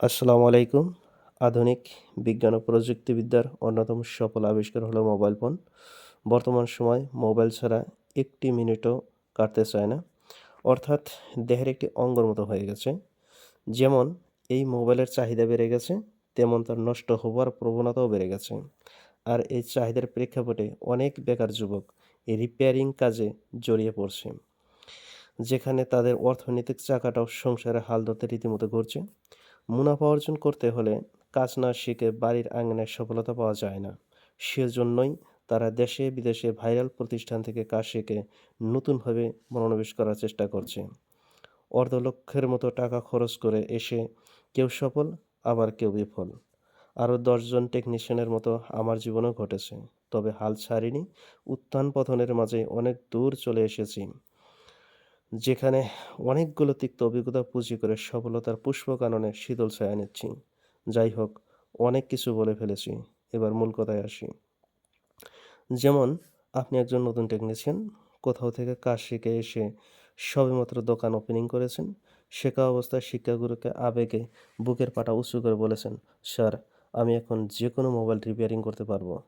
আসসালামু আলাইকুম। আধুনিক বিজ্ঞান ও প্রযুক্তিবিদ্যার অন্যতম সফল আবিষ্কার হলো মোবাইল ফোন। বর্তমান সময় মোবাইল ছাড়া একটি মিনিটও কাটতে চায় না, অর্থাৎ দেহের একটি অঙ্গর মতো হয়ে গেছে। যেমন এই মোবাইলের চাহিদা বেড়ে গেছে, তেমন তার নষ্ট হওয়ার প্রবণতাও বেড়ে গেছে। আর এই চাহিদার প্রেক্ষাপটে অনেক বেকার যুবক রিপেয়ারিং কাজে জড়িয়ে পড়ছে, যেখানে তাদের অর্থনৈতিক চাকাটাও সংসারে হাল ধরতে রীতিমতো ঘুরছে। মুনাফা অর্জন করতে হলে কাজ না শিখে বাড়ির আঙিনায় সফলতা পাওয়া যায় না। সেজন্যই তারা দেশে বিদেশে ভাইরাল প্রতিষ্ঠান থেকে কাজ শিখে নতুনভাবে মনোনিবেশ করার চেষ্টা করছে। অর্ধলক্ষের মতো টাকা খরচ করে এসে কেউ সফল, আবার কেউ বিফল। আরও দশজন টেকনিশিয়ানের মতো আমার জীবনেও ঘটেছে, তবে হাল ছাড়িনি। উত্থান পতনের মাঝে অনেক দূর চলে এসেছি। যেখানে অনেকগুলো তিক্ত অভিজ্ঞতা পুঁজি করে সফলতার পুষ্পকাননে শীতল ছায়া নিচ্ছি। যাই হোক, অনেক কিছু বলে ফেলেছি। এবার মূল কথায় আসি। যেমন, আপনি একজন নতুন টেকনিশিয়ান, কোথাও থেকে কাজ শিখে এসে সবেমাত্র দোকান ওপেনিং করেছেন, শেখা অবস্থায় শিক্ষাগুরুকে আবেগে বুকের পাটা উঁচু করে বলেছেন, স্যার, আমি এখন যে কোনো মোবাইল রিপেয়ারিং করতে পারব।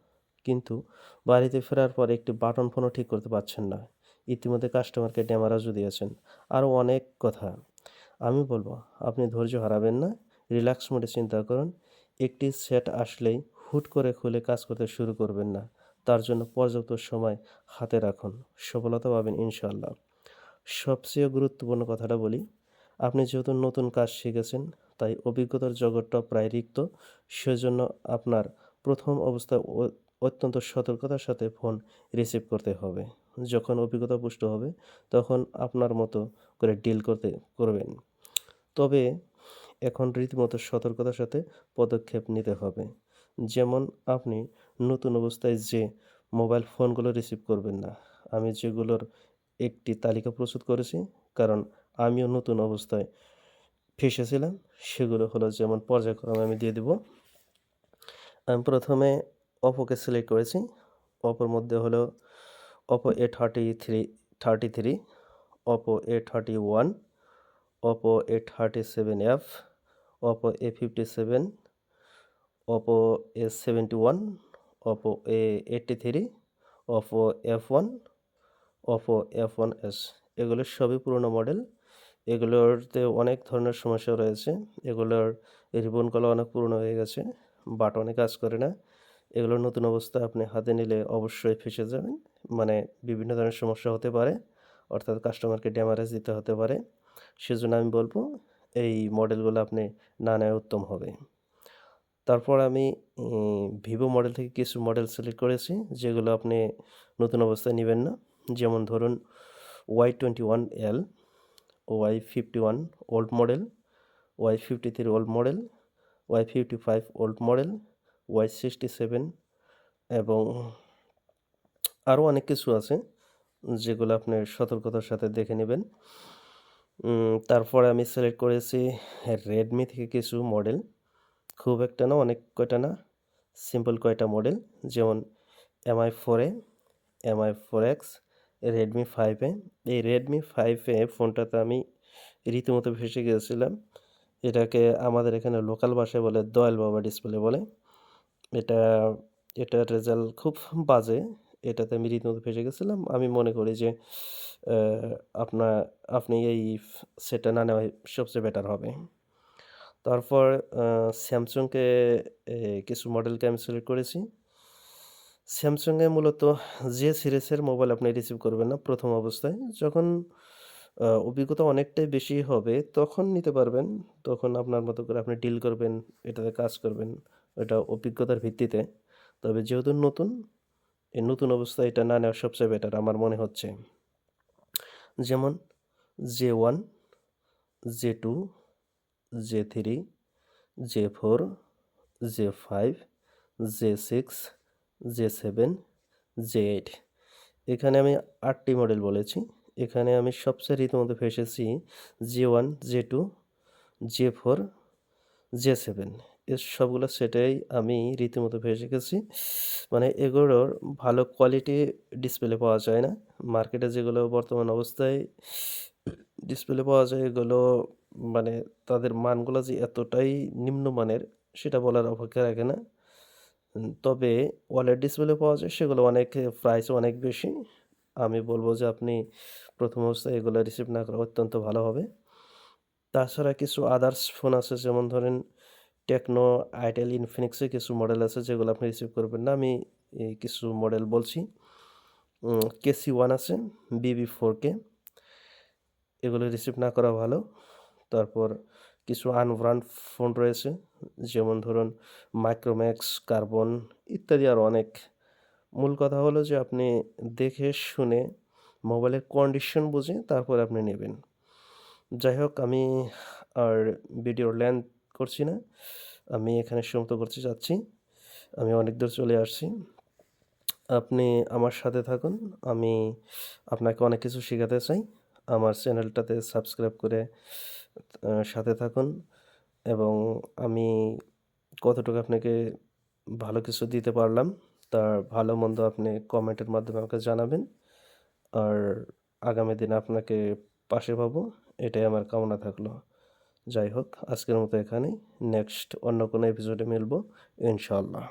কিন্তু বাড়িতে ফেরার পর একটি বাটন ফোনও ঠিক করতে পারছেন না। ইতিমধ্যে কাস্টমারকে ড্যামারাজও দিয়েছেন। আরও অনেক কথা। আমি বলব, আপনি ধৈর্য হারাবেন না রিল্যাক্স মোডে চিন্তা করুন। একটি সেট আসলেই হুট করে খুলে কাজ করতে শুরু করবেন না। তার জন্য পর্যাপ্ত সময় হাতে রাখুন। সফলতা পাবেন ইনশাল্লাহ সবচেয়ে গুরুত্বপূর্ণ কথাটা বলি, আপনি যেহেতু নতুন কাজ শিখেছেন, তাই অভিজ্ঞতার জগৎটা প্রায় রিক্ত। সেজন্য আপনার প্রথম অবস্থায় অত্যন্ত সতর্কতার সাথে ফোন রিসিভ করতে হবে। যখন অভিজ্ঞতা পুষ্ট হবে, তখন আপনার মতো করে ডিল করতে, করবেন। তবে এখন রীতিমতো সতর্কতার সাথে পদক্ষেপ নিতে হবে। যেমন আপনি নতুন অবস্থায় যে মোবাইল ফোনগুলো রিসিভ করবেন না, আমি যেগুলোর একটি তালিকা প্রস্তুত করেছি, কারণ আমিও নতুন অবস্থায় ফেসেছিলাম সেগুলো হলো যেমন পর্যায়ক্রমে আমি দিয়ে দেব। আমি প্রথমে অপোকে সিলেক্ট করেছি, অপর মধ্যে হলো Oppo A thirty three thirty three Oppo A thirty one Oppo A thirty seven F Oppo A fifty seven Oppo A seventy one Oppo A eighty three Oppo F one Oppo F one S এগুলো সবই পুরনো model. এগুলোরতে অনেক ধরনের সমস্যা রয়েছে। এগুলোর ribbon কলা অনেক পুরনো হয়ে গেছে। বাটনে কাজ করে না। এগুলো নতুন অবস্থায় আপনি হাতে নিলে অবশ্যই ফেসে যাবেন। মানে বিভিন্ন ধরনের সমস্যা হতে পারে, অর্থাৎ কাস্টমারকে ড্যামারেজ দিতে হতে পারে। সেজন্য আমি বলব, এই মডেলগুলো আপনি না নেয় উত্তম হবে। তারপর আমি ভিভো মডেল থেকে কিছু মডেল সিলেক্ট করেছি, যেগুলো আপনি নতুন অবস্থায় নেবেন না। যেমন ধরুন Y twenty one L Y fifty one old model Y fifty three old model Y fifty five old model Y sixty seven এবং আরও অনেক কিছু আছে যেগুলো আপনি সতর্কতার সাথে দেখে নেবেন। তারপরে আমি সিলেক্ট করেছি রেডমি থেকে কিছু মডেল খুব একটা না, অনেক কয়টা না সিম্পল কয়টা মডেল যেমন এমআই ফোরে এমআই ফোর এক্স রেডমি ফাইভে এই রেডমি ফাইভে ফোনটাতে আমি রীতিমতো ভেসে গিয়েছিলাম। এটাকে আমাদের এখানে লোকাল ভাষায় বলে দয়াল বাবা ডিসপ্লে বলে। এটা, এটার রেজাল্ট খুব বাজে। এটাতে আমি রীতিমতো ফেসে গেছিলাম। আমি মনে করি যে আপনার আপনি এই সেটটা না নেওয়াই সবচেয়ে বেটার হবে। তারপর স্যামসংকে কিছু মডেলকে আমি সিলেক্ট করেছি। স্যামসংয়ে মূলত যে সিরিজের মোবাইল আপনি রিসিভ করবেন না প্রথম অবস্থায়, যখন অভিজ্ঞতা অনেকটাই বেশি হবে, তখন নিতে পারবেন। তখন আপনার মতো করে আপনি ডিল করবেন, এটাতে কাজ করবেন। এটা অভিজ্ঞতার ভিত্তিতে। তবে যেহেতু নতুন, এই নতুন অবস্থায় এটা না নেওয়া সবচেয়ে বেটার আমার মনে হচ্ছে। যেমন J one, J two, J three, J four, J five, J six, J seven, J eight. এখানে আমি আটটি মডেল বলেছি। এখানে আমি সবচেয়ে রীতিমতো ফেসেছি J one, J two, J four J seven এর সবগুলো সেটাই আমি রীতিমতো ভেসে গেছি মানে এগুলোর ভালো কোয়ালিটি ডিসপ্লে পাওয়া যায় না মার্কেটে যেগুলো বর্তমান অবস্থায় ডিসপ্লে পাওয়া যায়, এগুলো মানে তাদের মানগুলো যে এতটাই নিম্নমানের সেটা বলার অপেক্ষা রাখে না। তবে OLED ডিসপ্লে পাওয়া যায়, সেগুলো অনেক প্রাইস অনেক বেশি। আমি বলব যে আপনি প্রথম অবস্থায় এগুলো রিসিভ না করা অত্যন্ত ভালো হবে। তাছাড়া কিছু আদার্স ফোন আছে যেমন ধরেন টেকনো, আইটেল, ইনফিনিক্সে কিছু মডেল আছে যেগুলো আপনি রিসিভ করবেন না। আমি কিছু মডেল বলছি। উম KC1 আছে, বিবি ফোর কে এগুলো রিসিভ না করা ভালো। তারপর কিছু আনব্র্যান্ড ফোন রয়েছে যেমন ধরুন মাইক্রোম্যাক্স, কার্বন ইত্যাদি আরও অনেক। মূল কথা হলো যে আপনি দেখে শুনে মোবাইলের কন্ডিশন বুঝে তারপরে আপনি নেবেন। যাই হোক, আমি আর ভিডিওর লেন্থ করছি না। আমি এখানে সমাপ্ত করতে চাচ্ছি। আমি অনেক দূর চলে আসছি। আপনি আমার সাথে থাকুন। আমি আপনাকে অনেক কিছু শেখাতে চাই। আমার চ্যানেলটাতে সাবস্ক্রাইব করে সাথে থাকুন এবং আমি কতটুকু আপনাকে ভালো কিছু দিতে পারলাম, তার ভালো মন্দ আপনি কমেন্টের মাধ্যমে আমাকে জানাবেন। আর আগামী দিনে আপনাকে পাশে পাবো এটাই আমার কামনা থাকল। যাই হোক, আজকের মতো এখানেই। নেক্সট অন্য কোনো এপিসোডে মিলবো, ইনশাআল্লাহ।